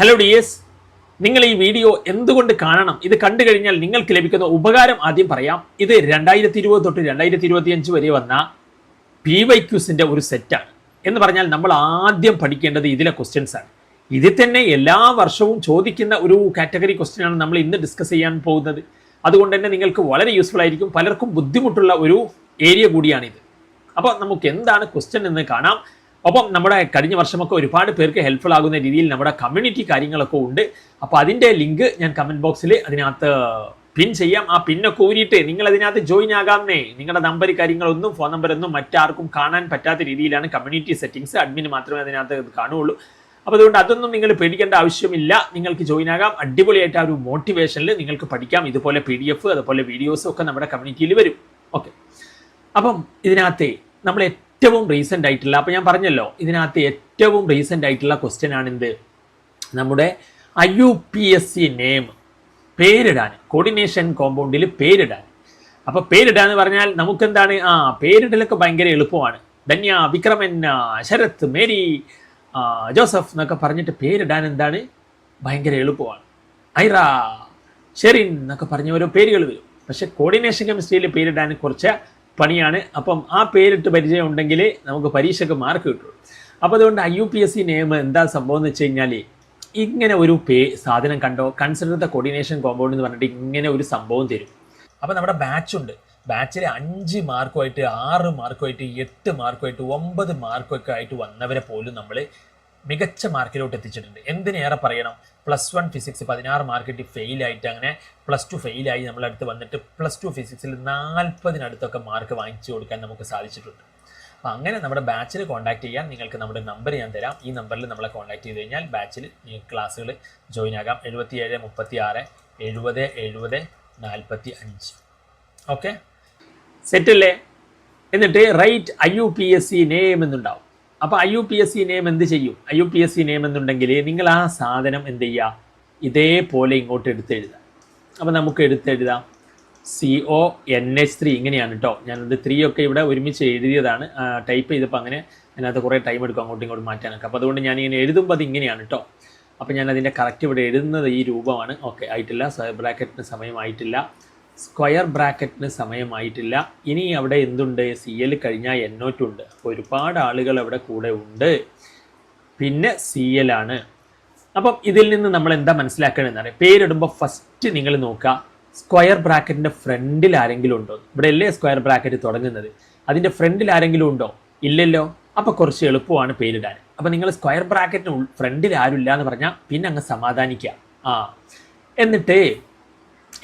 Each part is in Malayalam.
ഹലോ ഡി എസ് നിങ്ങൾ ഈ വീഡിയോ എന്തുകൊണ്ട് കാണണം? ഇത് കണ്ടു കഴിഞ്ഞാൽ നിങ്ങൾക്ക് ലഭിക്കുന്ന ഉപകാരം ആദ്യം പറയാം. ഇത് രണ്ടായിരത്തി ഇരുപത് തൊട്ട് രണ്ടായിരത്തി ഇരുപത്തി അഞ്ച് വരെ വന്ന പി വൈ ക്യൂസിന്റെ ഒരു സെറ്റാണ് എന്ന് പറഞ്ഞാൽ നമ്മൾ ആദ്യം പഠിക്കേണ്ടത് ഇതിലെ ക്വസ്റ്റ്യൻസ് ആണ്. ഇതിൽ തന്നെ എല്ലാ വർഷവും ചോദിക്കുന്ന ഒരു കാറ്റഗറി ക്വസ്റ്റ്യൻ ആണ് നമ്മൾ ഇന്ന് ഡിസ്കസ് ചെയ്യാൻ പോകുന്നത്. അതുകൊണ്ട് തന്നെ നിങ്ങൾക്ക് വളരെ യൂസ്ഫുൾ ആയിരിക്കും. പലർക്കും ബുദ്ധിമുട്ടുള്ള ഒരു ഏരിയ കൂടിയാണിത്. അപ്പോൾ നമുക്ക് എന്താണ് ക്വസ്റ്റ്യൻ എന്ന് കാണാം. ഒപ്പം നമ്മുടെ കഴിഞ്ഞ വർഷമൊക്കെ ഒരുപാട് പേർക്ക് ഹെൽപ്ഫുൾ ആകുന്ന രീതിയിൽ നമ്മുടെ കമ്മ്യൂണിറ്റി കാര്യങ്ങളൊക്കെ ഉണ്ട്. അപ്പോൾ അതിന്റെ ലിങ്ക് ഞാൻ കമന്റ് ബോക്സിൽ അതിനകത്ത് പിൻ ചെയ്യാം. ആ പിന്നൊക്കെ ഊരിയിട്ട് നിങ്ങൾ അതിനകത്ത് ജോയിൻ ആകാമെന്നേ. നിങ്ങളുടെ നമ്പർ കാര്യങ്ങളൊന്നും ഫോൺ നമ്പറൊന്നും മറ്റാർക്കും കാണാൻ പറ്റാത്ത രീതിയിലാണ് കമ്മ്യൂണിറ്റി സെറ്റിംഗ്സ് അഡ്മിന് മാത്രമേ അതിനകത്ത് കാണുകയുള്ളൂ. അപ്പോൾ അതുകൊണ്ട് അതൊന്നും നിങ്ങൾ പേടിക്കേണ്ട ആവശ്യമില്ല. നിങ്ങൾക്ക് ജോയിൻ ആകാം. അടിപൊളിയായിട്ട് ആ ഒരു മോട്ടിവേഷനിൽ നിങ്ങൾക്ക് പഠിക്കാം. ഇതുപോലെ പി ഡി എഫ് അതുപോലെ വീഡിയോസും ഒക്കെ നമ്മുടെ കമ്മ്യൂണിറ്റിയിൽ വരും. ഓക്കെ അപ്പം ഇതിനകത്തെ നമ്മൾ ഏറ്റവും റീസെന്റ് ആയിട്ടുള്ള അപ്പം ഞാൻ പറഞ്ഞല്ലോ ഇതിനകത്ത് ഏറ്റവും റീസെന്റ് ആയിട്ടുള്ള ക്വസ്റ്റ്യൻ ആണ് എന്ത് നമ്മുടെ I U P A C name പേരിടാൻ coordination കോമ്പൗണ്ടിൽ പേരിടാൻ. അപ്പോൾ പേരിടാന്ന് പറഞ്ഞാൽ നമുക്കെന്താണ്? ആ പേരിടലൊക്കെ ഭയങ്കര എളുപ്പമാണ്. ധന്യ വിക്രമൻ ശരത് മേരി ജോസഫ് എന്നൊക്കെ പറഞ്ഞിട്ട് പേരിടാൻ എന്താണ്? ഭയങ്കര എളുപ്പമാണ്. ഐറ ഷെറിൻ എന്നൊക്കെ പറഞ്ഞ ഓരോ പേരുകൾ വരും. പക്ഷെ കോർഡിനേഷൻ കെമിസ്ട്രിയിൽ പേരിടാൻ കുറച്ച് പണിയാണ്. അപ്പം ആ പേരിട്ട് പരിചയം ഉണ്ടെങ്കിൽ നമുക്ക് പരീക്ഷയ്ക്ക് മാർക്ക് കിട്ടുള്ളൂ അപ്പോൾ അതുകൊണ്ട് I U P A C നിയമം എന്താ സംഭവം എന്ന് വെച്ച് കഴിഞ്ഞാൽ ഇങ്ങനെ ഒരു പേ സാധനം കണ്ടോ? കൺസിഡർ ദ കോർഡിനേഷൻ കോമ്പൗണ്ട് എന്ന് പറഞ്ഞിട്ട് ഇങ്ങനെ ഒരു സംഭവം തരും. അപ്പോൾ നമ്മുടെ ബാച്ച് ഉണ്ട്. ബാച്ചിൽ അഞ്ച് മാർക്കുമായിട്ട് ആറ് മാർക്കുമായിട്ട് എട്ട് മാർക്കുമായിട്ട് ഒമ്പത് മാർക്കൊക്കെ ആയിട്ട് വന്നവരെ പോലും നമ്മൾ മികച്ച മാർക്കിലോട്ട് എത്തിച്ചിട്ടുണ്ട്. എന്തിനേറെ പറയണം? പ്ലസ് വൺ ഫിസിക്സ് പതിനാറ് ഫെയിൽ ആയിട്ട് അങ്ങനെ പ്ലസ് ടു ഫെയിലായി നമ്മളടുത്ത് വന്നിട്ട് പ്ലസ് ടു ഫിസിക്സിൽ നാൽപ്പതിനടുത്തൊക്കെ മാർക്ക് വാങ്ങിച്ചു കൊടുക്കാൻ നമുക്ക് സാധിച്ചിട്ടുണ്ട്. അപ്പോൾ അങ്ങനെ നമ്മുടെ ബാച്ചിൽ കോൺടാക്ട് ചെയ്യാൻ നിങ്ങൾക്ക് നമ്മുടെ നമ്പർ ഞാൻ തരാം. ഈ നമ്പറിൽ നമ്മളെ കോൺടാക്ട് ചെയ്ത് കഴിഞ്ഞാൽ ബാച്ചിൽ നിങ്ങൾക്ക് ക്ലാസ്സുകൾ ജോയിൻ ആകാം എഴുപത്തി ഏഴ് മുപ്പത്തി ആറ് എഴുപത് എഴുപത് നാൽപ്പത്തി അഞ്ച് ഓക്കെ സെറ്റല്ലേ എന്നിട്ട് right I U P A C name എന്നുണ്ടാവും. അപ്പോൾ I U P A C name എന്ത് ചെയ്യും? I U P A C name എന്നുണ്ടെങ്കിൽ നിങ്ങൾ ആ സാധനം എന്ത് ചെയ്യുക? ഇതേപോലെ ഇങ്ങോട്ട് എടുത്തെഴുതാം അപ്പോൾ നമുക്ക് എടുത്തെഴുതാം. C O N H three ഇങ്ങനെയാണ് കേട്ടോ ഞാനത് ത്രീ ഒക്കെ ഇവിടെ ഒരുമിച്ച് എഴുതിയതാണ്. ടൈപ്പ് ചെയ്തപ്പോൾ അങ്ങനെ അതിനകത്ത് കുറേ ടൈം എടുക്കും അങ്ങോട്ടും ഇങ്ങോട്ടും മാറ്റാനൊക്കെ. അപ്പോൾ അതുകൊണ്ട് ഞാൻ ഇങ്ങനെ എഴുതുമ്പോൾ അത് ഇങ്ങനെയാണ് കേട്ടോ അപ്പോൾ ഞാൻ അതിന്റെ കറക്റ്റ് ഇവിടെ എഴുതുന്നത് ഈ രൂപമാണ്. ഓക്കെ ആയിട്ടില്ല. ബ്രാക്കറ്റിന് സമയമായിട്ടില്ല. സ്ക്വയർ ബ്രാക്കറ്റിന് സമയമായിട്ടില്ല. ഇനി അവിടെ എന്തുണ്ട്? സി എൽ കഴിഞ്ഞാൽ എന്നോറ്റുണ്ട്. അപ്പോൾ ഒരുപാട് ആളുകൾ അവിടെ കൂടെ ഉണ്ട്. പിന്നെ സി എൽ ആണ്. അപ്പം ഇതിൽ നിന്ന് നമ്മൾ എന്താ മനസ്സിലാക്കണമെന്ന് അറിയാം പേരിടുമ്പോൾ ഫസ്റ്റ് നിങ്ങൾ നോക്കുക. സ്ക്വയർ ബ്രാക്കറ്റിന്റെ ഫ്രണ്ടിൽ ആരെങ്കിലും ഉണ്ടോ? ഇവിടെ അല്ലേ സ്ക്വയർ ബ്രാക്കറ്റ് തുടങ്ങുന്നത്? അതിന്റെ ഫ്രണ്ടിൽ ആരെങ്കിലും ഉണ്ടോ? ഇല്ലല്ലോ. അപ്പോൾ കുറച്ച് എളുപ്പമാണ് പേരിടാൻ. അപ്പോൾ നിങ്ങൾ സ്ക്വയർ ബ്രാക്കറ്റിന് ഫ്രണ്ടിൽ ആരുമില്ല എന്ന് പറഞ്ഞാൽ പിന്നെ അങ്ങ് സമാധാനിക്കുക. ആ. എന്നിട്ട്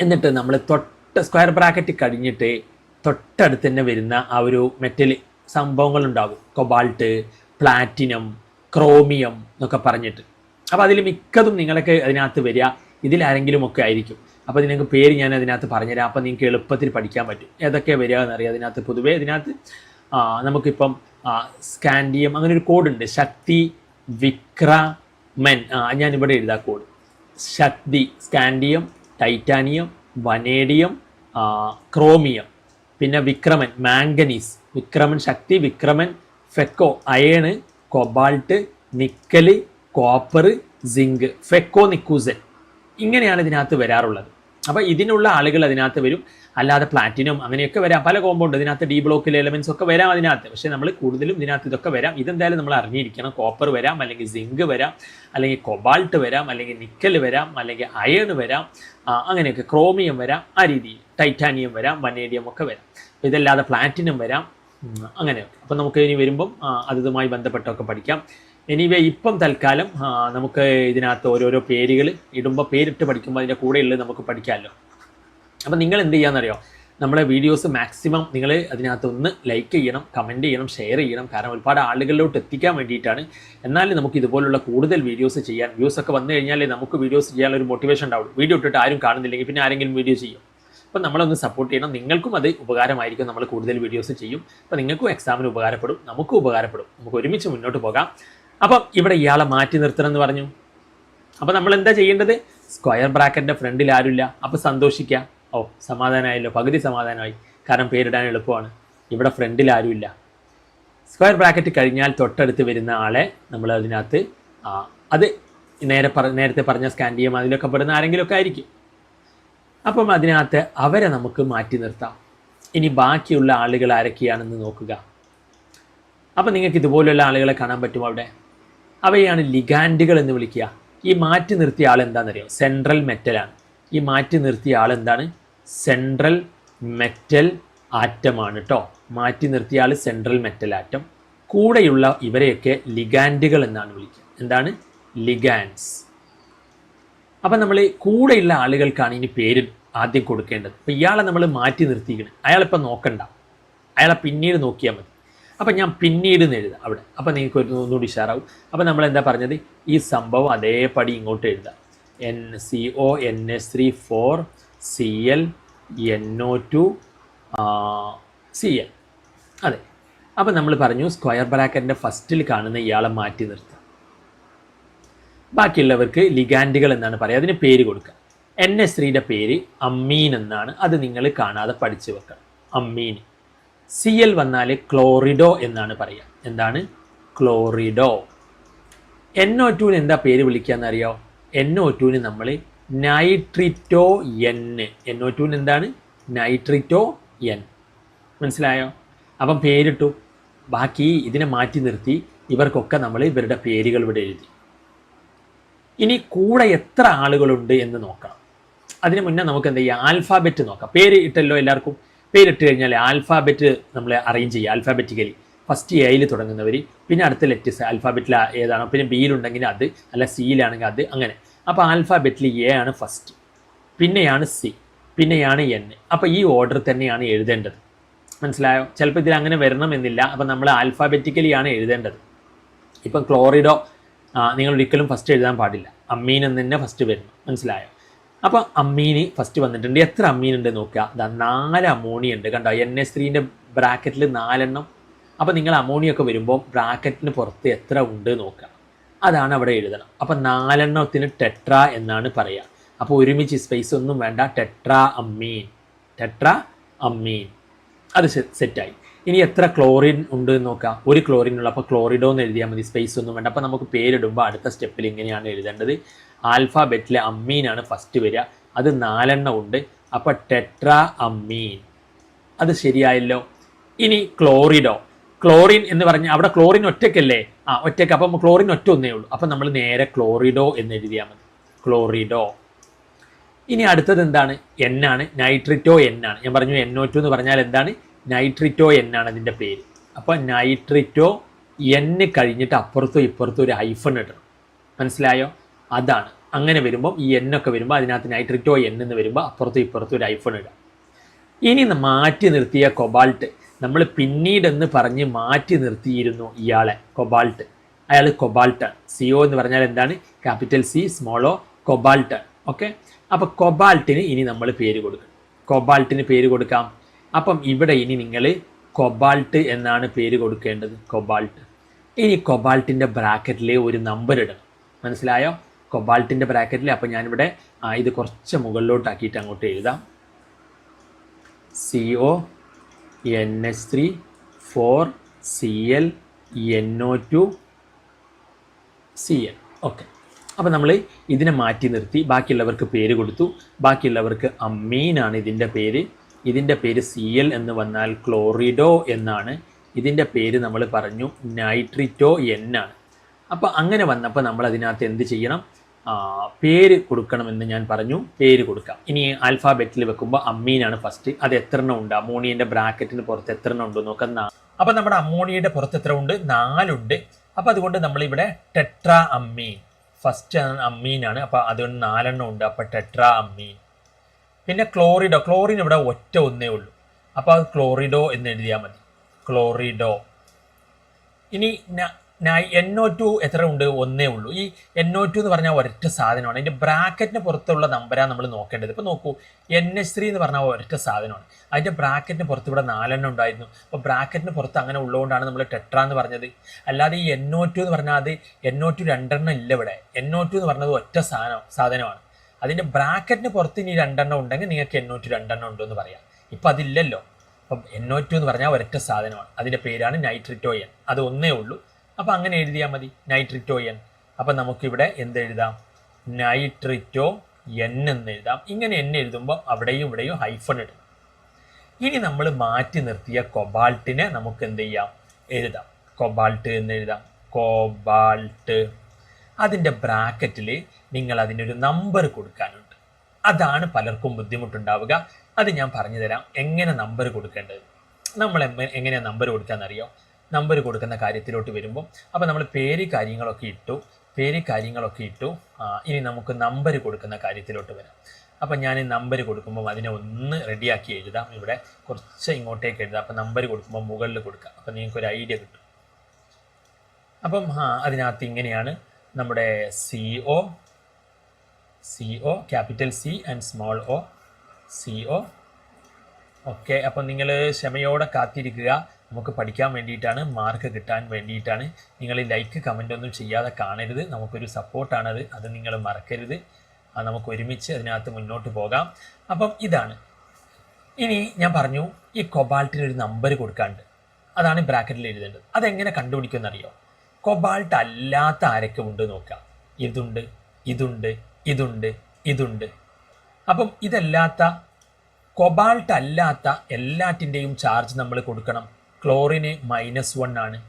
എന്നിട്ട് നമ്മൾ തൊട്ട് സ്ക്വയർ ബ്രാക്കറ്റ് കഴിഞ്ഞിട്ട് തൊട്ടടുത്ത് തന്നെ വരുന്ന ആ ഒരു മെറ്റൽ സംഭവങ്ങൾ ഉണ്ടാകും കൊബാൾട്ട് പ്ലാറ്റിനം ക്രോമിയം എന്നൊക്കെ പറഞ്ഞിട്ട്. അപ്പോൾ അതിൽ മിക്കതും നിങ്ങളൊക്കെ അതിനകത്ത് വരിക. ഇതിലാരെങ്കിലും ഒക്കെ ആയിരിക്കും. അപ്പോൾ നിങ്ങൾക്ക് പേര് ഞാൻ അതിനകത്ത് പറഞ്ഞുതരാം. അപ്പോൾ നിങ്ങൾക്ക് എളുപ്പത്തിൽ പഠിക്കാൻ പറ്റും. ഏതൊക്കെ വരിക എന്നറിയാം അതിനകത്ത് പൊതുവേ. അതിനകത്ത് ആ, നമുക്കിപ്പം സ്കാൻഡിയം അങ്ങനെ ഒരു കോഡുണ്ട് ശക്തി വിക്രമൻ. ഞാനിവിടെ എഴുതാം code Shakthi scandium titanium vanadium chromium. പിന്നെ വിക്രമൻ മാംഗനീസ്. വിക്രമൻ ശക്തി Vikraman ഫെക്കോ iron cobalt nickel copper zinc. ഫെക്കോ നിക്കൂസൻ. ഇങ്ങനെയാണ് ഇതിനകത്ത് വരാറുള്ളത്. അപ്പോൾ ഇതിനുള്ള ആളുകൾ അതിനകത്ത് വരും. അല്ലാതെ പ്ലാറ്റിനും അങ്ങനെയൊക്കെ വരാം. പല കോമ്പൗണ്ട് ഇതിനകത്ത് ഡി ബ്ലോക്കിലെ എലമെന്റ്സ് ഒക്കെ വരാം അതിനകത്ത്. പക്ഷേ നമ്മൾ കൂടുതലും ഇതിനകത്ത് ഇതൊക്കെ വരാം. ഇതെന്തായാലും നമ്മൾ അറിഞ്ഞിരിക്കണം. കോപ്പർ വരാം അല്ലെങ്കിൽ സിങ്ക് വരാം അല്ലെങ്കിൽ കൊബാൾട്ട് വരാം അല്ലെങ്കിൽ നിക്കൽ വരാം അല്ലെങ്കിൽ അയൺ വരാം അങ്ങനെയൊക്കെ ക്രോമിയം വരാം ആ രീതിയിൽ. ടൈറ്റാനിയം വരാം വനേഡിയം ഒക്കെ വരാം. ഇതല്ലാതെ പ്ലാറ്റിനം വരാം. അങ്ങനെ അങ്ങനെയൊക്കെ. അപ്പോൾ നമുക്ക് ഇനി വരുമ്പം അതുമായി ബന്ധപ്പെട്ടൊക്കെ പഠിക്കാം. എനിവേ ഇപ്പം തൽക്കാലം നമുക്ക് ഇതിനകത്ത് ഓരോരോ പേരുകൾ ഇടുമ്പോൾ പേരിട്ട് പഠിക്കുമ്പോൾ അതിന്റെ കൂടെയുള്ളത് നമുക്ക് പഠിക്കാമല്ലോ അപ്പം നിങ്ങൾ എന്ത് ചെയ്യാന്നറിയോ? നമ്മളെ വീഡിയോസ് മാക്സിമം നിങ്ങൾ അതിനകത്ത് ഒന്ന് ലൈക്ക് ചെയ്യണം കമന്റ് ചെയ്യണം ഷെയർ ചെയ്യണം. കാരണം ഒരുപാട് ആളുകളിലോട്ട് എത്തിക്കാൻ വേണ്ടിയിട്ടാണ്. എന്നാലും നമുക്ക് ഇതുപോലുള്ള കൂടുതൽ വീഡിയോസ് ചെയ്യാൻ വ്യൂസ് ഒക്കെ വന്നു കഴിഞ്ഞാലേ നമുക്ക് വീഡിയോസ് ചെയ്യാനുള്ള ഒരു മോട്ടിവേഷൻ ഉണ്ടാവും വീഡിയോ ഇട്ടിട്ട് ആരും കാണുന്നില്ലെങ്കിൽ പിന്നെ ആരെങ്കിലും വീഡിയോ ചെയ്യും. അപ്പം നമ്മളൊന്ന് സപ്പോർട്ട് ചെയ്യണം. നിങ്ങൾക്കും അത് ഉപകാരമായിരിക്കും. നമ്മൾ കൂടുതൽ വീഡിയോസ് ചെയ്യും. അപ്പം നിങ്ങൾക്കും എക്സാമിന് ഉപകാരപ്പെടും. നമുക്കും ഉപകാരപ്പെടും. നമുക്ക് ഒരുമിച്ച് മുന്നോട്ട് പോകാം. അപ്പം ഇവിടെ ഇയാളെ മാറ്റി നിർത്തണം എന്ന് പറഞ്ഞു. അപ്പം നമ്മൾ എന്താ ചെയ്യേണ്ടത്? സ്ക്വയർ ബ്രാക്കറ്റിന്റെ ഫ്രണ്ടിൽ ആരുമില്ല. അപ്പോൾ സന്തോഷിക്കുക ഓ സമാധാനമായല്ലോ. പകുതി സമാധാനമായി. കാരണം പേരിടാൻ എളുപ്പമാണ്. ഇവിടെ ഫ്രണ്ടിൽ ആരുമില്ല. സ്ക്വയർ ബ്രാക്കറ്റ് കഴിഞ്ഞാൽ തൊട്ടടുത്ത് വരുന്ന ആളെ നമ്മൾ അതിനകത്ത് അത് നേരെ പറ നേരത്തെ പറഞ്ഞ സ്കാൻഡിയം അതിലൊക്കെ പെടുന്ന ആരെങ്കിലുമൊക്കെ ആയിരിക്കും. അപ്പം അതിനകത്ത് അവരെ നമുക്ക് മാറ്റി നിർത്താം. ഇനി ബാക്കിയുള്ള ആളുകൾ ആരൊക്കെയാണെന്ന് നോക്കുക. അപ്പം നിങ്ങൾക്ക് ഇതുപോലെയുള്ള ആളുകളെ കാണാൻ പറ്റും അവിടെ? അവയാണ് ലിഗാൻഡുകൾ എന്ന് വിളിക്കുക. ഈ മാറ്റി നിർത്തിയ ആൾ എന്താണെന്നറിയോ? സെൻട്രൽ മെറ്റലാണ് ഈ മാറ്റി നിർത്തിയ ആൾ എന്താണ്? സെൻട്രൽ മെറ്റൽ ആറ്റമാണ് കേട്ടോ മാറ്റി നിർത്തിയ ആൾ സെൻട്രൽ മെറ്റൽ ആറ്റം. കൂടെയുള്ള ഇവരെയൊക്കെ ലിഗാൻഡുകൾ എന്നാണ് വിളിക്കുക. എന്താണ്? ലിഗാൻസ് അപ്പം നമ്മൾ കൂടെയുള്ള ആളുകൾക്കാണ് ഇനി പേര് ആദ്യം കൊടുക്കേണ്ടത്. അപ്പം ഇയാളെ നമ്മൾ മാറ്റി നിർത്തിയിരിക്കണം. അയാളിപ്പം നോക്കണ്ട. അയാളെ പിന്നീട് നോക്കിയാൽ മതി. അപ്പം ഞാൻ പിന്നീട് എഴുതാം. അവിടെ. അപ്പം നിങ്ങൾക്ക് ഒരു ഒന്നുകൂടി ഉഷാറാവും. അപ്പം നമ്മൾ എന്താ പറഞ്ഞത്? ഈ സംഭവം അതേപടി ഇങ്ങോട്ട് എഴുതാം. N C O N S three four C L N O two C L അതെ. അപ്പം നമ്മൾ പറഞ്ഞു സ്ക്വയർ ബ്രാക്കറ്റിന്റെ ഫസ്റ്റിൽ കാണുന്ന ഇയാളെ മാറ്റി നിർത്തുക ബാക്കിയുള്ളവർക്ക് ലിഗാൻഡുകൾ എന്നാണ് പറയുക. അതിന് പേര് കൊടുക്കുക. എൻ എസ് ത്രീയുടെ പേര് അമ്മീൻ എന്നാണ്. അത് നിങ്ങൾ കാണാതെ പഠിച്ചു വെക്കണം. അമ്മീൻ. സി എൽ വന്നാൽ ക്ലോറിഡോ എന്നാണ് പറയുക എന്താണ്? ക്ലോറിഡോ എൻ ഒ ടുവിന് എന്താ പേര് വിളിക്കുകയെന്നറിയോ എൻ ഒ ടുവിന് നമ്മൾ നൈട്രിറ്റോ എൻ എൻ ഒ ടുവിന് എന്താണ്? നൈട്രിറ്റോ എൻ മനസ്സിലായോ? അപ്പം പേരിട്ടു. ബാക്കി ഇതിനെ മാറ്റി നിർത്തി. ഇവർക്കൊക്കെ നമ്മൾ ഇവരുടെ പേരുകൾ ഇവിടെ എഴുതി. ഇനി കൂടെ എത്ര ആളുകളുണ്ട് എന്ന് നോക്കണം. അതിന് മുന്നേ നമുക്ക് എന്താ ചെയ്യുക ആൽഫാബറ്റ് നോക്കാം. പേര് ഇട്ടല്ലോ എല്ലാവർക്കും. പേരിട്ട് കഴിഞ്ഞാൽ ആൽഫാബറ്റ് നമ്മൾ അറേഞ്ച് ചെയ്യുക ആൽഫാബറ്റിക്കലി ഫസ്റ്റ് എയിൽ തുടങ്ങുന്നവർ പിന്നെ അടുത്ത ലെറ്റേഴ്സ് ആൽഫാബറ്റിൽ ഏതാണോ പിന്നെ ബിയിലുണ്ടെങ്കിൽ അത് അല്ല സിയിലാണെങ്കിൽ അത് അങ്ങനെ. അപ്പോൾ ആൽഫാബറ്റിൽ എ ആണ് ഫസ്റ്റ് പിന്നെയാണ് സി പിന്നെയാണ് എൻ അപ്പോൾ ഈ ഓർഡർ തന്നെയാണ് എഴുതേണ്ടത്. മനസ്സിലായോ? ചിലപ്പോൾ ഇതിൽ അങ്ങനെ വരണമെന്നില്ല അപ്പോൾ നമ്മൾ ആൽഫാബറ്റിക്കലിയാണ് എഴുതേണ്ടത്. ഇപ്പം ക്ലോറിഡോ നിങ്ങൾ ഒരിക്കലും ഫസ്റ്റ് എഴുതാൻ പാടില്ല. അമ്മീൻ എന്ന് തന്നെ ഫസ്റ്റ് വരുന്നു മനസ്സിലായോ? അപ്പോൾ അമ്മീനി ഫസ്റ്റ് വന്നിട്ടുണ്ട്. എത്ര അമ്മീൻ ഉണ്ട് നോക്കുക. ദാ നാല് അമോണിയ ഉണ്ട് കണ്ടോ? എൻ എസ് ത്രീന്റെ ബ്രാക്കറ്റിൽ നാലെണ്ണം. അപ്പോൾ നിങ്ങൾ അമോണിയൊക്കെ വരുമ്പോൾ ബ്രാക്കറ്റിന് പുറത്ത് എത്ര ഉണ്ട് നോക്കുക. അതാണ് അവിടെ എഴുതണം. അപ്പോൾ നാലെണ്ണത്തിന് ടെട്ര എന്നാണ് പറയുക. അപ്പോൾ ഒരുമിച്ച് സ്പേസ് ഒന്നും വേണ്ട. Tetra ammine. Tetra ammine. അത് സെറ്റായി ഇനി എത്ര ക്ലോറിൻ ഉണ്ട് എന്ന് നോക്കുക. ഒരു ക്ലോറിൻ ഉള്ള അപ്പോൾ ക്ലോറിഡോ എന്ന് എഴുതിയാൽ മതി. സ്പേസ് ഒന്നും വേണ്ട. അപ്പോൾ നമുക്ക് പേരിടുമ്പോൾ അടുത്ത സ്റ്റെപ്പിൽ ഇങ്ങനെയാണ് എഴുതേണ്ടത്. ആൽഫാബറ്റിലെ അമ്മീനാണ് ഫസ്റ്റ് വരിക. അത് നാലെണ്ണം ഉണ്ട്. അപ്പോൾ ടെട്രാ അമ്മീൻ അത് ശരിയായല്ലോ. ഇനി ക്ലോറിഡോ. ക്ലോറിൻ എന്ന് പറഞ്ഞാൽ അവിടെ ക്ലോറിൻ ഒറ്റയ്ക്കല്ലേ? ആ ഒറ്റയ്ക്ക്. അപ്പം ക്ലോറിൻ ഒറ്റ ഒന്നേ ഉള്ളൂ. അപ്പം നമ്മൾ നേരെ ക്ലോറിഡോ എന്ന് എഴുതിയാൽ മതി. ക്ലോറിഡോ. ഇനി അടുത്തത് എന്താണ്? എൻ ആണ്. നൈട്രിറ്റോ എൻ ആണ്. ഞാൻ പറഞ്ഞു എൻ ഒ ടു എന്ന് പറഞ്ഞാൽ എന്താണ്? നൈട്രിറ്റോ എൻ ആണ് അതിന്റെ പേര്. അപ്പോൾ നൈട്രിറ്റോ എൻ കഴിഞ്ഞിട്ട് അപ്പുറത്തും ഇപ്പുറത്തും ഒരു ഹൈഫൺ ഇടണം. മനസ്സിലായോ? അതാണ്. അങ്ങനെ വരുമ്പോൾ ഈ എൻ ഒക്കെ വരുമ്പോൾ അതിനകത്ത് നൈട്രിറ്റോ എൻ എന്ന് വരുമ്പോൾ അപ്പുറത്തും ഇപ്പുറത്തും ഒരു ഐഫോൺ ഇടാം ഇനി മാറ്റി നിർത്തിയ കൊബാൾട്ട് നമ്മൾ പിന്നീടെന്ന് പറഞ്ഞ് മാറ്റി നിർത്തിയിരുന്നു ഇയാളെ കൊബാൾട്ട് അയാൾ കൊബാൾട്ട് സി ഒ എന്ന് പറഞ്ഞാൽ എന്താണ്? ക്യാപിറ്റൽ സി സ്മോളോ കൊബാൾട്ട് ഓക്കെ അപ്പോൾ കൊബാൾട്ടിന് ഇനി നമ്മൾ പേര് കൊടുക്കണം. കൊബാൾട്ടിന് പേര് കൊടുക്കാം. അപ്പം ഇവിടെ ഇനി നിങ്ങൾ കൊബാൾട്ട് എന്നാണ് പേര് കൊടുക്കേണ്ടത്. കൊബാൾട്ട് ഇനി കൊബാൾട്ടിന്റെ ബ്രാക്കറ്റിലെ ഒരു നമ്പർ ഇടണം. മനസ്സിലായോ? കൊബാൾട്ടിന്റെ ബ്രാക്കറ്റിൽ അപ്പോൾ ഞാനിവിടെ ഇത് കുറച്ച് മുകളിലോട്ടാക്കിയിട്ട് അങ്ങോട്ട് എഴുതാം. C O N S three four C L N O two C L okay അപ്പോൾ നമ്മൾ ഇതിനെ മാറ്റി നിർത്തി. ബാക്കിയുള്ളവർക്ക് പേര് കൊടുത്തു. ബാക്കിയുള്ളവർക്ക് അമ്മീനാണ് ഇതിന്റെ പേര്. ഇതിന്റെ പേര് സി എൽ എന്ന് വന്നാൽ ക്ലോറിഡോ എന്നാണ്. ഇതിന്റെ പേര് നമ്മൾ പറഞ്ഞു നൈട്രിറ്റോ എൻ ആണ്. അപ്പോൾ അങ്ങനെ വന്നപ്പോൾ നമ്മൾ അതിനകത്ത് എന്ത് ചെയ്യണം? പേര് കൊടുക്കണമെന്ന് ഞാൻ പറഞ്ഞു. പേര് കൊടുക്കാം. ഇനി ആൽഫാബറ്റിൽ വെക്കുമ്പോൾ അമ്മീനാണ് ഫസ്റ്റ് അത് എത്ര എണ്ണം ഉണ്ട്? അമോണിയന്റെ ബ്രാക്കറ്റിന് പുറത്ത് എത്ര എണ്ണം ഉണ്ട് നോക്കാം അപ്പൊ നമ്മുടെ അമോണിയയുടെ പുറത്ത് എത്ര ഉണ്ട്? നാലുണ്ട്. അപ്പോൾ അതുകൊണ്ട് നമ്മളിവിടെ ടെട്ര അമ്മീൻ ഫസ്റ്റ് അമ്മീനാണ്. അപ്പോൾ അതുകൊണ്ട് നാലെണ്ണം ഉണ്ട്. അപ്പോൾ ടെട്ര അമ്മീൻ പിന്നെ ക്ലോറിഡോ. ക്ലോറിൻ ഇവിടെ ഒറ്റ ഒന്നേ ഉള്ളൂ. അപ്പോൾ അത് ക്ലോറിഡോ എന്ന് എഴുതിയാൽ മതി. ക്ലോറിഡോ. ഇനി എൻ ഒ ടു എത്ര ഉണ്ട്? ഒന്നേ ഉള്ളൂ. ഈ എൻ ഒ ടു എന്ന് പറഞ്ഞാൽ ഒരൊറ്റ സാധനമാണ്. അതിന്റെ ബ്രാക്കറ്റിന് പുറത്തുള്ള നമ്പരാണ് നമ്മൾ നോക്കേണ്ടത്. ഇപ്പോൾ നോക്കൂ എൻ എസ് ത്രീ എന്ന് പറഞ്ഞാൽ ഒരൊറ്റ സാധനമാണ്. അതിന്റെ ബ്രാക്കറ്റിന് പുറത്ത് ഇവിടെ നാലെണ്ണം ഉണ്ടായിരുന്നു. അപ്പോൾ ബ്രാക്കറ്റിന് പുറത്ത് അങ്ങനെ ഉള്ളതുകൊണ്ടാണ് നമ്മൾ ടെട്ര എന്ന് പറഞ്ഞത്. അല്ലാതെ ഈ എൻ ഒ ടു എന്ന് പറഞ്ഞാൽ അത് എൻ ഒ ടു രണ്ടെണ്ണം ഇല്ല ഇവിടെ. എൻ ഒ ടു എന്ന് പറഞ്ഞത് ഒറ്റ സാധനം സാധനമാണ്. അതിന്റെ ബ്രാക്കറ്റിന് പുറത്ത് ഇനി രണ്ടെണ്ണം ഉണ്ടെങ്കിൽ നിങ്ങൾക്ക് എൻ ഒ ടു രണ്ടെണ്ണം ഉണ്ടെന്ന് പറയാം. ഇപ്പം അതില്ലല്ലോ. അപ്പം എൻ ഒ ടു എന്ന് പറഞ്ഞാൽ ഒരൊറ്റ സാധനമാണ്. അതിന്റെ പേരാണ് നൈട്രിറ്റോയൻ അത് ഒന്നേ ഉള്ളൂ. അപ്പോൾ അങ്ങനെ എഴുതിയാൽ മതി. നൈട്രിറ്റോ എൻ അപ്പം നമുക്കിവിടെ എന്ത് എഴുതാം? നൈട്രിറ്റോ എൻ എന്ന് എഴുതാം. ഇങ്ങനെ എൻ എഴുതുമ്പോൾ അവിടെയും ഇവിടെയും ഹൈഫൺ ഇടും. ഇനി നമ്മൾ മാറ്റി നിർത്തിയ കൊബാൾട്ടിനെ നമുക്ക് എന്ത് ചെയ്യാം? എഴുതാം. കൊബാൾട്ട് എന്ന് എഴുതാം. കോബാൾട്ട് അതിന്റെ ബ്രാക്കറ്റിൽ നിങ്ങൾ അതിനൊരു നമ്പർ കൊടുക്കാനുണ്ട്. അതാണ് പലർക്കും ബുദ്ധിമുട്ടുണ്ടാവുക. അത് ഞാൻ പറഞ്ഞു തരാം എങ്ങനെ നമ്പർ കൊടുക്കേണ്ടത്? നമ്മൾ എങ്ങനെയാണ് എങ്ങനെ നമ്പർ കൊടുക്കാന്നറിയോ? നമ്പർ കൊടുക്കുന്ന കാര്യത്തിലോട്ട് വരുമ്പോൾ അപ്പോൾ നമ്മൾ പേര് കാര്യങ്ങളൊക്കെ ഇട്ടു പേര് കാര്യങ്ങളൊക്കെ ഇട്ടു ഇനി നമുക്ക് നമ്പർ കൊടുക്കുന്ന കാര്യത്തിലോട്ട് വരാം. അപ്പം ഞാൻ നമ്പർ കൊടുക്കുമ്പോൾ അതിനെ ഒന്ന് റെഡിയാക്കി എഴുതാം. ഇവിടെ കുറച്ച് ഇങ്ങോട്ടേക്ക് എഴുതാം. അപ്പം നമ്പർ കൊടുക്കുമ്പോൾ മുകളിൽ കൊടുക്കാം. അപ്പം നിങ്ങൾക്ക് ഒരു ഐഡിയ കിട്ടും. അപ്പം അതിനകത്ത് ഇങ്ങനെയാണ് നമ്മുടെ C O C O capital C and small O C O okay അപ്പം നിങ്ങൾ ക്ഷമയോടെ കാത്തിരിക്കുക. നമുക്ക് പഠിക്കാൻ വേണ്ടിയിട്ടാണ് മാർക്ക് കിട്ടാൻ വേണ്ടിയിട്ടാണ്. നിങ്ങൾ ലൈക്ക് കമന്റ് ഒന്നും ചെയ്യാതെ കാണരുത്. നമുക്കൊരു സപ്പോർട്ടാണത് അത് നിങ്ങൾ മറക്കരുത്. അത് നമുക്ക് ഒരുമിച്ച് അതിനകത്ത് മുന്നോട്ട് പോകാം. അപ്പം ഇതാണ്. ഇനി ഞാൻ പറഞ്ഞു ഈ കൊബാൾട്ടിന് ഒരു നമ്പർ കൊടുക്കാണ്ട്. അതാണ് ബ്രാക്കറ്റിൽ എഴുതേണ്ടത്. അതെങ്ങനെ കണ്ടുപിടിക്കുമെന്നറിയോ കൊബാൾട്ട് അല്ലാത്ത ആരൊക്കെ ഉണ്ട് നോക്കാം. ഇതുണ്ട് ഇതുണ്ട് ഇതുണ്ട് ഇതുണ്ട്. അപ്പം ഇതല്ലാത്ത കൊബാൾട്ട് അല്ലാത്ത എല്ലാറ്റിന്റെയും ചാർജ് നമ്മൾ കൊടുക്കണം. ക്ലോറിന് മൈനസ് വൺ ആണ്.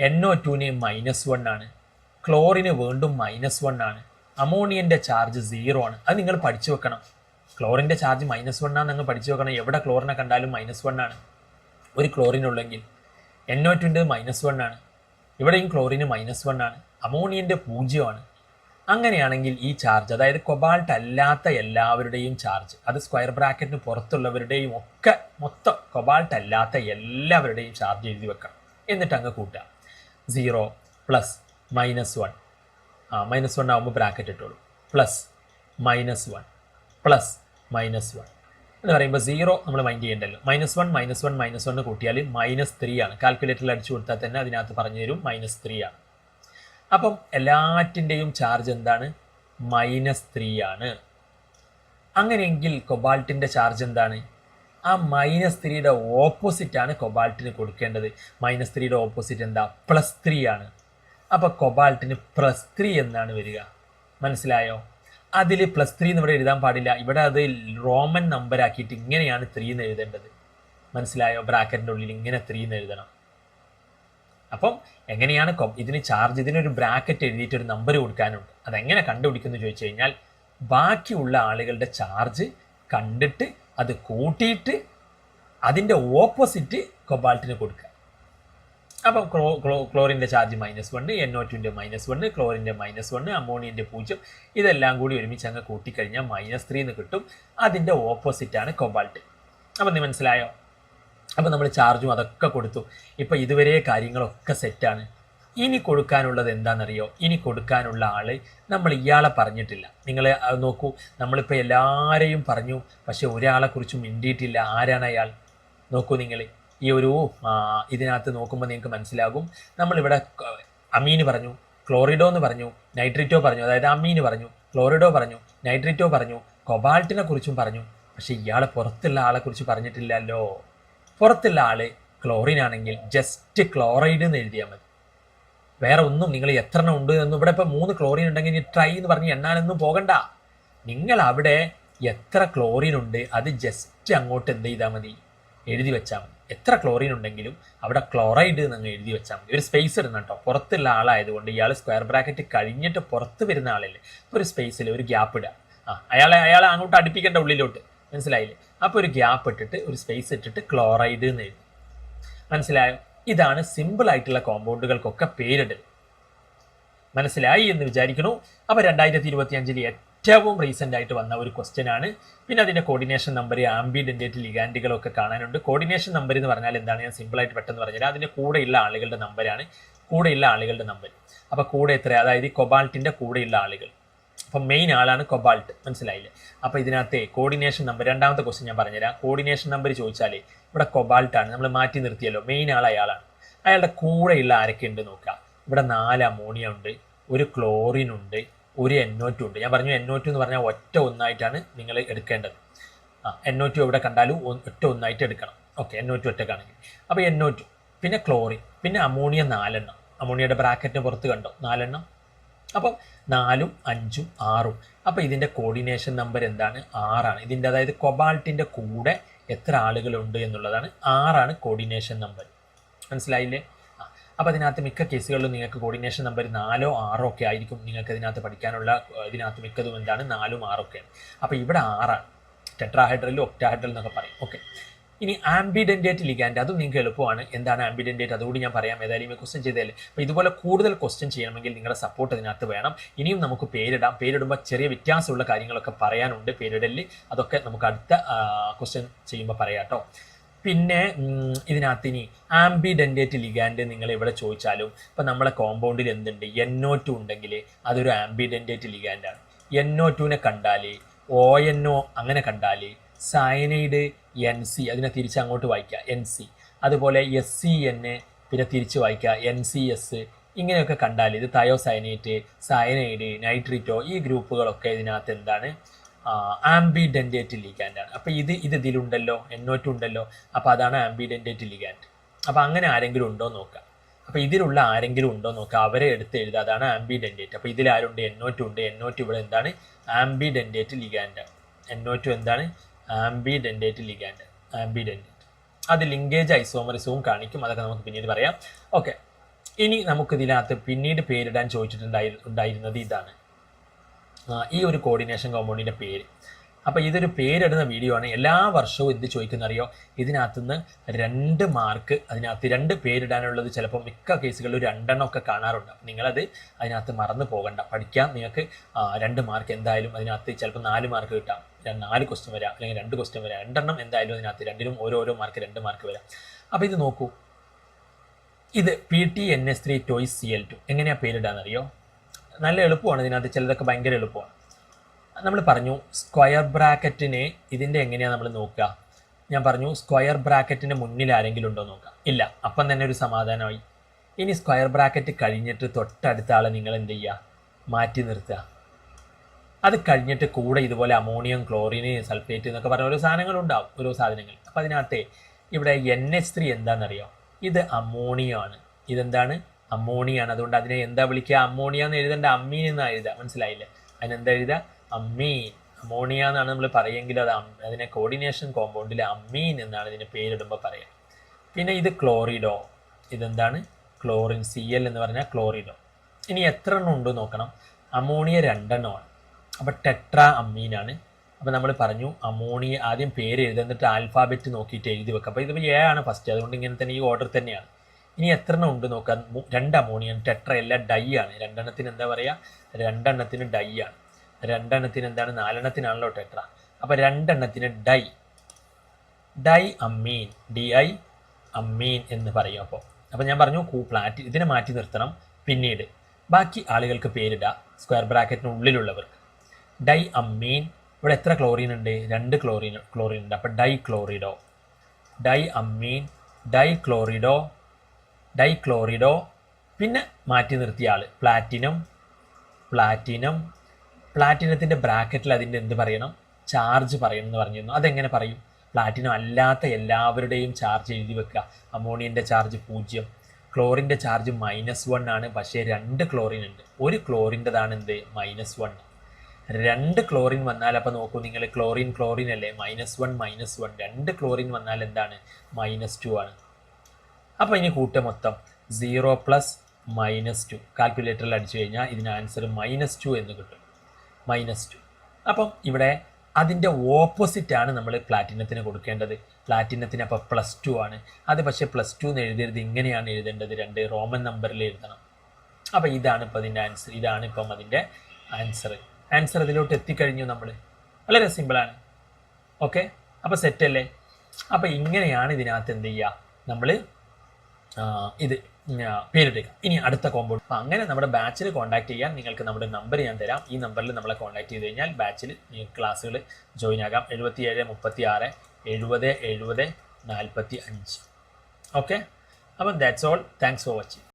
എൻ ഒ ടുവിന് മൈനസ് വൺ ആണ്. ക്ലോറിന് വീണ്ടും മൈനസ് വൺ ആണ്. അമോണിയന്റെ ചാർജ് സീറോ ആണ്. അത് നിങ്ങൾ പഠിച്ചു വെക്കണം. ക്ലോറിന്റെ ചാർജ് മൈനസ് വൺ ആണ് നിങ്ങൾ പഠിച്ചു വെക്കണം. എവിടെ ക്ലോറിനെ കണ്ടാലും മൈനസ് വൺ ആണ്. ഒരു ക്ലോറിൻ ഉള്ളെങ്കിൽ എൻ ഒ ടുവിന്റെ മൈനസ് വൺ ആണ്. ഇവിടെയും ക്ലോറിന് മൈനസ് വൺ ആണ്. അമോണിയന്റെ പൂജ്യമാണ് അങ്ങനെയാണെങ്കിൽ ഈ ചാർജ് അതായത് കൊബാൾട്ട് അല്ലാത്ത എല്ലാവരുടെയും ചാർജ് അത് സ്ക്വയർ ബ്രാക്കറ്റിന് പുറത്തുള്ളവരുടെയും ഒക്കെ മൊത്തം കൊബാൾട്ട് അല്ലാത്ത എല്ലാവരുടെയും ചാർജ് എഴുതി വെക്കണം എന്നിട്ട് അങ്ങ് കൂട്ടുക. സീറോ പ്ലസ് മൈനസ് വൺ ആ മൈനസ് വൺ ആകുമ്പോൾ ബ്രാക്കറ്റ് ഇട്ടോളൂ. Plus minus one plus minus one എന്ന് പറയുമ്പോൾ സീറോ നമ്മൾ mind ചെയ്യേണ്ടല്ലോ. Minus one minus one minus one കൂട്ടിയാൽ മൈനസ് ത്രീ ആണ്. കാൽക്കുലേറ്ററിൽ അടിച്ചു കൊടുത്താൽ തന്നെ അതിനകത്ത് പറഞ്ഞു തരും മൈനസ് ത്രീ ആണ്. അപ്പം എല്ലാറ്റിന്റെയും ചാർജ് എന്താണ്? മൈനസ് ത്രീ ആണ്. അങ്ങനെയെങ്കിൽ കൊബാൾട്ടിന്റെ ചാർജ് എന്താണ്? ആ മൈനസ് ത്രീയുടെ ഓപ്പോസിറ്റ് ആണ് കൊബാൾട്ടിന് കൊടുക്കേണ്ടത്. മൈനസ് ത്രീയുടെ ഓപ്പോസിറ്റ് എന്താ? പ്ലസ് ത്രീ ആണ്. അപ്പോൾ കൊബാൾട്ടിന് പ്ലസ് ത്രീ എന്നാണ് വരിക. മനസ്സിലായോ? അതിൽ പ്ലസ് ത്രീ എന്ന് ഇവിടെ എഴുതാൻ പാടില്ല. ഇവിടെ അത് റോമൻ നമ്പർ ആക്കിയിട്ട് ഇങ്ങനെയാണ് ത്രീ എന്ന് എഴുതേണ്ടത്. മനസ്സിലായോ? ബ്രാക്കറ്റിന്റെ ഉള്ളിൽ ഇങ്ങനെ ത്രീ എന്ന് എഴുതണം. അപ്പം എങ്ങനെയാണ് ഇതിന് ചാർജ് ഇതിനൊരു ബ്രാക്കറ്റ് എഴുതിയിട്ട് ഒരു നമ്പർ കൊടുക്കാനുണ്ട്? അതെങ്ങനെ കണ്ടുപിടിക്കുന്നു ചോദിച്ചു കഴിഞ്ഞാൽ ബാക്കിയുള്ള ആളുകളുടെ ചാർജ് കണ്ടിട്ട് അത് കൂട്ടിയിട്ട് അതിന്റെ ഓപ്പോസിറ്റ് കൊബാൾട്ടിന് കൊടുക്കുക. അപ്പം ക്ലോ ക്ലോ ക്ലോറിന്റെ charge minus one N O ടുവിന്റെ മൈനസ് വണ് ക്ലോറിന്റെ മൈനസ് വണ് അമോണിയന്റെ പൂജ്യം ഇതെല്ലാം കൂടി ഒരുമിച്ച് അങ്ങ് കൂട്ടിക്കഴിഞ്ഞാൽ മൈനസ് ത്രീ എന്ന് കിട്ടും. അതിന്റെ ഓപ്പോസിറ്റാണ് കൊബാൾട്ട് അപ്പം നീ മനസ്സിലായോ? അപ്പം നമ്മൾ ചാർജും അതൊക്കെ കൊടുത്തു. ഇപ്പം ഇതുവരെ കാര്യങ്ങളൊക്കെ സെറ്റാണ് ഇനി കൊടുക്കാനുള്ളത് എന്താണെന്നറിയോ? ഇനി കൊടുക്കാനുള്ള ആൾ നമ്മൾ ഇയാളെ പറഞ്ഞിട്ടില്ല. നിങ്ങൾ നോക്കൂ. നമ്മളിപ്പോൾ എല്ലാവരെയും പറഞ്ഞു. പക്ഷെ ഒരാളെ കുറിച്ച് മിണ്ടിയിട്ടില്ല. ആരാണ് അയാൾ? നോക്കൂ നിങ്ങൾ ഈ ഒരു ഇതിനകത്ത് നോക്കുമ്പോൾ നിങ്ങൾക്ക് മനസ്സിലാകും. നമ്മളിവിടെ അമീന് പറഞ്ഞു. ക്ലോറിഡോ എന്ന് പറഞ്ഞു. നൈട്രിറ്റോ പറഞ്ഞു. അതായത് അമീന് പറഞ്ഞു. ക്ലോറിഡോ പറഞ്ഞു. നൈട്രിറ്റോ പറഞ്ഞു. കൊബാൾട്ടിനെ കുറിച്ചും പറഞ്ഞു. പക്ഷേ ഇയാളെ പുറത്തുള്ള ആളെക്കുറിച്ച് പറഞ്ഞിട്ടില്ലല്ലോ. പുറത്തുള്ള ആൾ ക്ലോറിൻ ആണെങ്കിൽ ജസ്റ്റ് ക്ലോറൈഡ് എന്ന് എഴുതിയാൽ മതി. വേറെ ഒന്നും നിങ്ങൾ എത്ര എണ്ണം ഉണ്ട് എന്നും ഇവിടെ ഇപ്പം മൂന്ന് ക്ലോറിൻ ഉണ്ടെങ്കിൽ ഇനി ട്രൈ എന്ന് പറഞ്ഞ് എണ്ണാനൊന്നും പോകണ്ട. നിങ്ങൾ അവിടെ എത്ര ക്ലോറിൻ ഉണ്ട് അത് ജസ്റ്റ് അങ്ങോട്ട് എന്ത് ചെയ്താൽ മതി? എഴുതി വെച്ചാൽ മതി. എത്ര ക്ലോറിൻ ഉണ്ടെങ്കിലും അവിടെ ക്ലോറൈഡ് എന്ന് എഴുതി വെച്ചാൽ മതി. ഒരു സ്പേസ് ഇടുന്ന കേട്ടോ. പുറത്തുള്ള ആളായതുകൊണ്ട് ഇയാൾ സ്ക്വയർ ബ്രാക്കറ്റ് കഴിഞ്ഞിട്ട് പുറത്ത് വരുന്ന ആളല്ലേ. ഒരു സ്പേസിൽ ഒരു ഗ്യാപ്പ് ഇടുക. ആ അയാളെ അയാളെ അങ്ങോട്ട് അടുപ്പിക്കേണ്ട ഉള്ളിലോട്ട്. മനസ്സിലായില്ലേ? അപ്പോൾ ഒരു ഗ്യാപ്പ് ഇട്ടിട്ട് ഒരു സ്പേസ് ഇട്ടിട്ട് ക്ലോറൈഡ് എന്ന് എഴുതി. മനസ്സിലായോ? ഇതാണ് സിമ്പിൾ ആയിട്ടുള്ള കോമ്പൗണ്ടുകൾക്കൊക്കെ പേരിടൽ. മനസ്സിലായി എന്ന് വിചാരിക്കുന്നു? അപ്പോൾ രണ്ടായിരത്തി ഇരുപത്തി അഞ്ചിൽ ഏറ്റവും റീസെന്റ് ആയിട്ട് വന്ന ഒരു ക്വസ്റ്റ്യൻ ആണ്. പിന്നെ അതിന്റെ കോർഡിനേഷൻ നമ്പർ ആംബിഡന്റേറ്റ് ലിഗാൻഡുകളൊക്കെ കാണാനുണ്ട്. കോർഡിനേഷൻ നമ്പർ എന്ന് പറഞ്ഞാൽ എന്താണ്? ഞാൻ സിമ്പിൾ ആയിട്ട് പെട്ടെന്ന് പറഞ്ഞാൽ അതിന്റെ കൂടെയുള്ള ആളുകളുടെ നമ്പരാണ് കൂടെയുള്ള ആളുകളുടെ നമ്പർ അപ്പോൾ കൂടെ എത്ര അതായത് കൊബാൾട്ടിന്റെ കൂടെയുള്ള ആളുകൾ. അപ്പം മെയിൻ ആളാണ് കൊബാൾട്ട്. മനസ്സിലായില്ലേ? അപ്പോൾ ഇതിനകത്തെ കോർഡിനേഷൻ നമ്പർ രണ്ടാമത്തെ ക്വസ്റ്റ്യൻ ഞാൻ പറഞ്ഞുതരാം. കോർഡിനേഷൻ നമ്പർ ചോദിച്ചാൽ ഇവിടെ കൊബാൾട്ടാണ്. നമ്മൾ മാറ്റി നിർത്തിയല്ലോ. മെയിൻ ആൾ അയാളാണ്. അയാളുടെ കൂടെയുള്ള ആരൊക്കെ ഉണ്ട് നോക്കുക. ഇവിടെ നാല് അമോണിയ ഉണ്ട് ഒരു ക്ലോറിൻ ഉണ്ട് ഒരു NO2 ടു ഉണ്ട്. ഞാൻ പറഞ്ഞു NO2 ടു എന്ന് പറഞ്ഞാൽ ഒറ്റ ഒന്നായിട്ടാണ് നിങ്ങൾ എടുക്കേണ്ടത്. ആ NO2 ടു എവിടെ കണ്ടാലും ഒറ്റ ഒന്നായിട്ട് എടുക്കണം. ഓക്കെ NO2 ടു ഒറ്റക്കാണെങ്കിൽ. അപ്പോൾ NO2 ടു പിന്നെ ക്ലോറിൻ പിന്നെ അമോണിയ നാലെണ്ണം. അമോണിയയുടെ ബ്രാക്കറ്റിന് പുറത്ത് കണ്ടോ? നാലെണ്ണം. അപ്പം നാലും അഞ്ചും ആറും. അപ്പോൾ ഇതിന്റെ കോർഡിനേഷൻ നമ്പർ എന്താണ്? ആറാണ്. ഇതിന്റെ അതായത് കൊബാൾട്ടിന്റെ കൂടെ എത്ര ആളുകളുണ്ട് എന്നുള്ളതാണ് ആറാണ് കോർഡിനേഷൻ നമ്പർ മനസ്സിലായില്ലേ? അപ്പം അപ്പോൾ അതിനകത്ത് മിക്ക കേസുകളിലും നിങ്ങൾക്ക് കോർഡിനേഷൻ നമ്പർ നാലോ ആറോ ഒക്കെ ആയിരിക്കും നിങ്ങൾക്ക് ഇതിനകത്ത് പഠിക്കാനുള്ള ഇതിനകത്ത് മിക്കതും എന്താണ്? നാലും ആറൊക്കെയാണ്. അപ്പോൾ ഇവിടെ ആറാണ്. ടെട്രാഹൈഡ്രലും ഒക്ടാഹൈഡ്രൽ എന്നൊക്കെ പറയും. ഓക്കെ ഇനി ആംബിഡന്റേറ്റ് ലിഗാൻഡ് അതും നിങ്ങൾക്ക് എളുപ്പമാണ്. എന്താണ് ആംബിഡന്റേറ്റ് അതുകൂടി ഞാൻ പറയാം. ഏതായാലും ഈ ക്വസ്റ്റ്യൻ ചെയ്തതല്ലേ അപ്പോൾ ഇതുപോലെ കൂടുതൽ ക്വസ്റ്റ്യൻ ചെയ്യണമെങ്കിൽ നിങ്ങളുടെ സപ്പോർട്ട് ഇതിനകത്ത് വേണം. ഇനിയും നമുക്ക് പേരിടാം. പേരിടുമ്പോൾ ചെറിയ വ്യത്യാസമുള്ള കാര്യങ്ങളൊക്കെ പറയാനുണ്ട് പേരിടലിൽ അതൊക്കെ നമുക്ക് അടുത്ത ക്വസ്റ്റ്യൻ ചെയ്യുമ്പോൾ പറയാം കേട്ടോ. പിന്നെ ഇതിനകത്ത് ഇനി ആംബിഡന്റേറ്റ് ലിഗാൻഡ് നിങ്ങൾ ഇവിടെ ചോദിച്ചാലും ഇപ്പം നമ്മളെ കോമ്പൗണ്ടിൽ എന്തുണ്ട്? എൻഒ ടു ഉണ്ടെങ്കിൽ അതൊരു ആംബിഡന്റേറ്റ് ലിഗാൻഡാണ് എൻഒ ടുവിനെ കണ്ടാൽ ഒ എൻ ഒ അങ്ങനെ കണ്ടാൽ സയനൈഡ് എൻ സി അതിനെ തിരിച്ച് അങ്ങോട്ട് വായിക്കുക. എൻ സി അതുപോലെ എസ് സി എൻ പിന്നെ തിരിച്ച് വായിക്കുക. എൻ സി എസ് ഇങ്ങനെയൊക്കെ കണ്ടാൽ ഇത് തയോസൈനേറ്റ് സയനൈഡ് നൈട്രിറ്റോ ഈ ഗ്രൂപ്പുകളൊക്കെ ഇതിനകത്ത് എന്താണ്? ആംബിഡന്റേറ്റ് ലിഗാൻഡാണ് അപ്പോൾ ഇത് ഇത് ഇതിലുണ്ടല്ലോ എന്നോട്ട് ഉണ്ടല്ലോ അപ്പോൾ അതാണ് ആംബിഡന്റേറ്റ് ലിഗാൻഡ് അപ്പോൾ അങ്ങനെ ആരെങ്കിലും ഉണ്ടോ എന്ന് നോക്കാം അപ്പോൾ ഇതിലുള്ള ആരെങ്കിലും ഉണ്ടോ എന്ന് നോക്കാം അവരെ എടുത്ത് എഴുതുക. അതാണ് ആംബിഡന്റേറ്റ് അപ്പോൾ ഇതിലാരുണ്ട്? എന്നോട്ട് ഉണ്ട്. എന്നോട്ട് ഇവിടെ എന്താണ്? ആംബിഡന്റേറ്റ് ലിഗാൻഡ് എന്നോട്ട് എന്താണ്? ആംബിഡെന്റേറ്റ് ലിഗാൻഡ് ആംബിഡെന്റേറ്റ് അത് ലിങ്കേജ് ഐസോമറിസവും കാണിക്കും. അതൊക്കെ നമുക്ക് പിന്നീട് പറയാം. ഓക്കെ ഇനി നമുക്ക് ഇതിനകത്ത് പിന്നീട് പേരിടാൻ ചോദിച്ചിട്ടുണ്ടായി ഉണ്ടായിരുന്നത് ഇതാണ്. ഈ ഒരു കോർഡിനേഷൻ കോമ്പൗണ്ടിന്റെ പേര്. അപ്പോൾ ഇതൊരു പേരിടുന്ന വീഡിയോ ആണ്. എല്ലാ വർഷവും എന്ത് ചോദിക്കുന്നറിയോ? ഇതിനകത്തുനിന്ന് രണ്ട് മാർക്ക് അതിനകത്ത് രണ്ട് പേരിടാനുള്ളത് ചിലപ്പോൾ മിക്ക കേസുകളിലും രണ്ടെണ്ണം ഒക്കെ കാണാറുണ്ട്. നിങ്ങളത് അതിനകത്ത് മറന്നു പോകണ്ട. പഠിക്കാം നിങ്ങൾക്ക്. രണ്ട് മാർക്ക് എന്തായാലും അതിനകത്ത് ചിലപ്പോൾ നാല് മാർക്ക് കിട്ടാം. നാല് ക്വസ്റ്റ്യൻ വരാം അല്ലെങ്കിൽ രണ്ട് ക്വസ്റ്റ്യൻ വരാം രണ്ടെണ്ണം എന്തായാലും അതിനകത്ത് രണ്ടിനും ഓരോരോ മാർക്ക് രണ്ട് മാർക്ക് വരാം. അപ്പോൾ ഇത് നോക്കൂ. ഇത് P T N S three toys C L two എങ്ങനെയാണ് പേരിടാന്നറിയോ? നല്ല എളുപ്പമാണ് ഇതിനകത്ത് ചിലതൊക്കെ ഭയങ്കര എളുപ്പമാണ്. നമ്മൾ പറഞ്ഞു സ്ക്വയർ ബ്രാക്കറ്റിനെ ഇതിന്റെ എങ്ങനെയാണ് നമ്മൾ നോക്കുക? ഞാൻ പറഞ്ഞു സ്ക്വയർ ബ്രാക്കറ്റിന് മുന്നിൽ ആരെങ്കിലും ഉണ്ടോ നോക്കാം ഇല്ല അപ്പം തന്നെ ഒരു സമാധാനമായി. ഇനി സ്ക്വയർ ബ്രാക്കറ്റ് കഴിഞ്ഞിട്ട് തൊട്ടടുത്ത ആളെ നിങ്ങൾ എന്ത് ചെയ്യുക? മാറ്റി നിർത്തുക. അത് കഴിഞ്ഞിട്ട് കൂടെ ഇതുപോലെ അമോണിയം ക്ലോറിന് സൾഫേറ്റ് എന്നൊക്കെ പറഞ്ഞ ഓരോ സാധനങ്ങളുണ്ടാവും ഓരോ സാധനങ്ങൾ. അപ്പം അതിനകത്തെ ഇവിടെ എൻ എച്ച് ത്രീ എന്താണെന്നറിയോ? ഇത് അമോണിയ ആണ് ഇതെന്താണ്? അമോണിയ ആണ് അതുകൊണ്ട് അതിനെ എന്താ വിളിക്കുക? അമോണിയ എന്ന് എഴുതേണ്ട അമ്മീൻ എന്നാണ് എഴുതുക. മനസ്സിലായില്ലേ? അതിനെന്താ എഴുതുക? അമ്മീൻ. അമോണിയ എന്നാണ് നമ്മൾ പറയുമെങ്കിൽ അത് അതിനെ കോർഡിനേഷൻ കോമ്പൗണ്ടിൽ അമ്മീൻ എന്നാണ് ഇതിന് പേരിടുമ്പോൾ പറയുക. പിന്നെ ഇത് ക്ലോറിഡോ. ഇതെന്താണ്? ക്ലോറിൻ സി എൽ എന്ന് പറഞ്ഞാൽ ക്ലോറിഡോ. ഇനി എത്ര എണ്ണം ഉണ്ട് നോക്കണം? അമോണിയ രണ്ടെണ്ണമാണ്. അപ്പോൾ ടെട്ര അമ്മീനാണ് അപ്പോൾ നമ്മൾ പറഞ്ഞു അമോണിയ ആദ്യം പേര് എഴുതുക എന്നിട്ട് ആൽഫാബറ്റ് നോക്കിയിട്ട് എഴുതി വെക്കുക. അപ്പോൾ ഇതിപ്പോൾ എ ആണ് ഫസ്റ്റ് അതുകൊണ്ട് ഇങ്ങനെ തന്നെ ഈ ഓർഡർ തന്നെയാണ്. ഇനി എത്ര എണ്ണം ഉണ്ട് നോക്കാം രണ്ട് അമോണിയൻ ടെട്ര എല്ലാം ഡൈ ആണ്. രണ്ടെണ്ണത്തിന് എന്താ പറയുക രണ്ടെണ്ണത്തിന് ഡൈ ആണ്. രണ്ടെണ്ണത്തിന് എന്താണ്? നാലെണ്ണത്തിനാണല്ലോ ടെട്ര. അപ്പോൾ രണ്ടെണ്ണത്തിന് di. Di ammine. D I ammine എന്ന് പറയും അപ്പോൾ അപ്പോൾ ഞാൻ പറഞ്ഞു കൂ പ്ലാറ്റ് ഇതിനെ മാറ്റി നിർത്തണം. പിന്നീട് ബാക്കി ആളുകൾക്ക് പേരിടുക സ്ക്വയർ ബ്രാക്കറ്റിന് ഉള്ളിലുള്ളവർക്ക് ഡൈ അമ്മീൻ ഇവിടെ എത്ര ക്ലോറിൻ ഉണ്ട്? രണ്ട് ക്ലോറിൻ ക്ലോറിൻ ഉണ്ട്. അപ്പോൾ di chlorido di ammine di chlorido di chlorido പിന്നെ മാറ്റി നിർത്തിയ ആൾ പ്ലാറ്റിനം പ്ലാറ്റിനം. പ്ലാറ്റിനത്തിന്റെ ബ്രാക്കറ്റിൽ അതിന്റെ എന്ത് പറയണം? ചാർജ് പറയണം എന്ന് പറഞ്ഞിരുന്നു. അതെങ്ങനെ പറയും? പ്ലാറ്റിനം അല്ലാത്ത എല്ലാവരുടെയും ചാർജ് എഴുതി വെക്കുക. അമോണിയന്റെ ചാർജ് പൂജ്യം. ക്ലോറിന്റെ ചാർജ് മൈനസ് വൺ ആണ്. പക്ഷേ രണ്ട് ക്ലോറിൻ ഉണ്ട്. ഒരു ക്ലോറിന്റെതാണ് എന്ത്? Minus one. രണ്ട് ക്ലോറിൻ വന്നാൽ അപ്പോൾ നോക്കൂ നിങ്ങൾ ക്ലോറിൻ ക്ലോറിൻ അല്ലേ? മൈനസ് വൺ മൈനസ് വൺ രണ്ട് ക്ലോറിൻ വന്നാൽ എന്താണ്? മൈനസ് ടു ആണ്. അപ്പോൾ ഇനി കൂട്ട മൊത്തം. സീറോ പ്ലസ് മൈനസ് ടു കാൽക്കുലേറ്ററിൽ അടിച്ചു കഴിഞ്ഞാൽ ഇതിന് ആൻസർ മൈനസ് ടു എന്ന് കിട്ടും. മൈനസ് ടു അപ്പം ഇവിടെ അതിന്റെ ഓപ്പോസിറ്റാണ് നമ്മൾ പ്ലാറ്റിനത്തിന് കൊടുക്കേണ്ടത്. പ്ലാറ്റിനത്തിന് അപ്പോൾ പ്ലസ് ടു ആണ്. അത് പക്ഷേ പ്ലസ് ടു എന്ന് എഴുതരുത്. ഇങ്ങനെയാണ് എഴുതേണ്ടത് രണ്ട്. റോമൻ നമ്പറിൽ എഴുതണം. അപ്പോൾ ഇതാണ് ഇപ്പോൾ അതിന്റെ ആൻസർ ഇതാണ് ഇപ്പം അതിന്റെ ആൻസർ ആൻസർ ഇതിലോട്ട് എത്തിക്കഴിഞ്ഞു നമ്മൾ വളരെ സിമ്പിളാണ് ഓക്കെ അപ്പോൾ സെറ്റല്ലേ അപ്പോൾ ഇങ്ങനെയാണ് ഇതിനകത്ത് എന്ത് ചെയ്യുക നമ്മൾ ഇത് പേരിടുക ഇനി അടുത്ത കോമ്പൗണ്ട് അപ്പം അങ്ങനെ നമ്മുടെ ബാച്ചിൽ കോൺടാക്ട് ചെയ്യാൻ നിങ്ങൾക്ക് നമ്മുടെ നമ്പർ ഞാൻ തരാം. ഈ നമ്പറിൽ നമ്മളെ കോൺടാക്ട് ചെയ്ത് കഴിഞ്ഞാൽ ബാച്ചിൽ നിങ്ങൾക്ക് ക്ലാസ്സുകൾ ജോയിൻ ആകാം എഴുപത്തി ഏഴ് മുപ്പത്തി ആറ് എഴുപത് എഴുപത് നാൽപ്പത്തി അഞ്ച് ഓക്കെ അപ്പം that's all thanks for watching